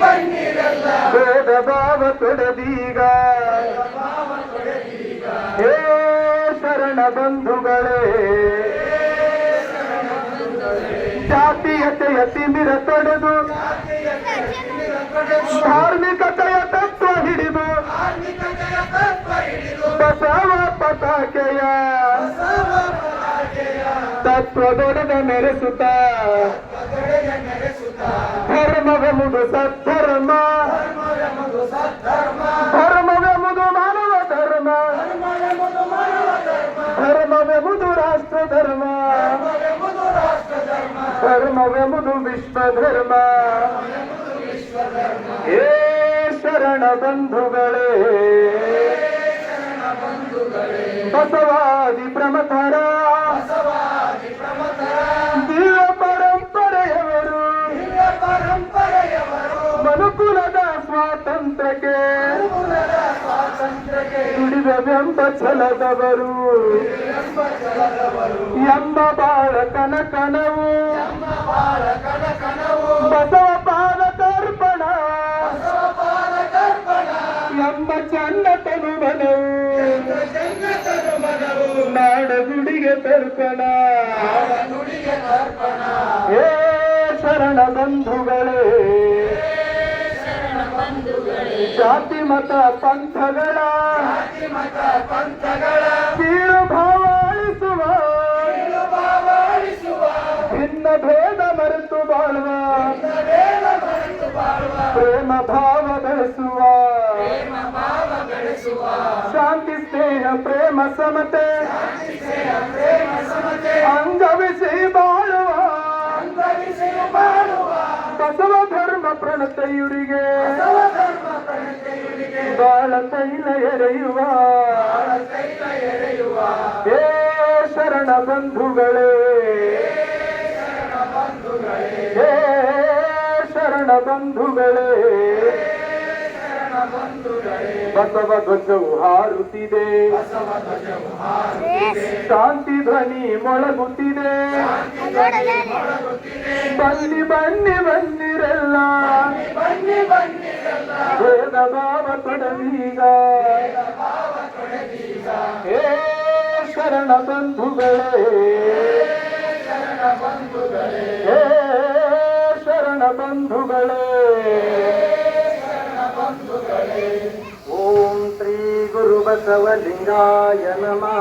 ಭೇದ ಭಾವ ತೊಡದೀಗ ಹೇ ಶರಣ ಬಂಧುಗಳೇ. ಜಾತೀಯತೆಯ ತಿಮಿರ ತೊಡೆದು. ಧಾರ್ಮಿಕತೆಯ ತತ್ವ ಹಿಡಿದು. ಬಸವ ಪತಾಕೆಯ. ತತ್ವದೊಡನೆ ಮೆರೆಸುತ್ತ. ಧರ್ಮವೆಂಬುದು ಸದ್ಧರ್ಮ ಧರ್ಮವೆಂಬುದು ಮಾನವ ಧರ್ಮ ಧರ್ಮವೆಂಬುದು ರಾಷ್ಟ್ರ ಧರ್ಮ ಧರ್ಮವೆಂಬುದು ವಿಶ್ವ ಧರ್ಮ ಏ ಶರಣ ಬಂಧುಗಳೇ ಬಸವಾದಿ ಪ್ರಮಥರ ಸ್ವಾತಂತ್ರ್ಯಕ್ಕೆ. ಬೆಂಬ ಛಲದವರು. ಎಂಬ ಬಾಳ ಕನಕನವು ಬಸವ ಪಾದ ತರ್ಪಣ ಎಂಬ ಚನ್ನ ನಾಡ ನುಡಿಗೆ ತರ್ಪಣ. ಏ ಶರಣ ಬಂಧುಗಳೇ. ಜಾತಿ ಮತ ಪಂಥಗಳ ಕೀಳು ಭಾವ ಅಳಿಸುವ ಭಿನ್ನ ಭೇದ ಮರೆತು ಬಾಳುವ ಪ್ರೇಮ ಭಾವ ಬೆಳೆಸುವ ಶಾಂತಿ ಸ್ನೇಹ ಪ್ರೇಮ ಸಮತೆ ಅಂಗವಿಸಿ ಬಾಳುವ ಬಸವ ಧರ್ಮ ಪ್ರಣತೆಯುರಿಗೆ ಬಾಳ ತೈಲ ಎರೆಯುವ ಹೇ ಶರಣ ಬಂಧುಗಳೇ. ಹೇ ಶರಣ ಬಂಧುಗಳೇ. ಬಸವ ಧ್ವಜವು ಹಾರುತ್ತಿದೆ. ಶಾಂತಿ ಧ್ವನಿ ಮೊಳಗುತ್ತಿದೆ. ಬನ್ನಿ ಬನ್ನಿ ಭಾವ ತೊಡದೀಗ ಹೇ ಶರಣ ಬಂಧುಗಳೇ ಹೇ ಶರಣ ಬಂಧುಗಳೇ ಓಂ ಶ್ರೀ ಗುರು ಬಸವಲಿಂಗಾಯ ನಮಃ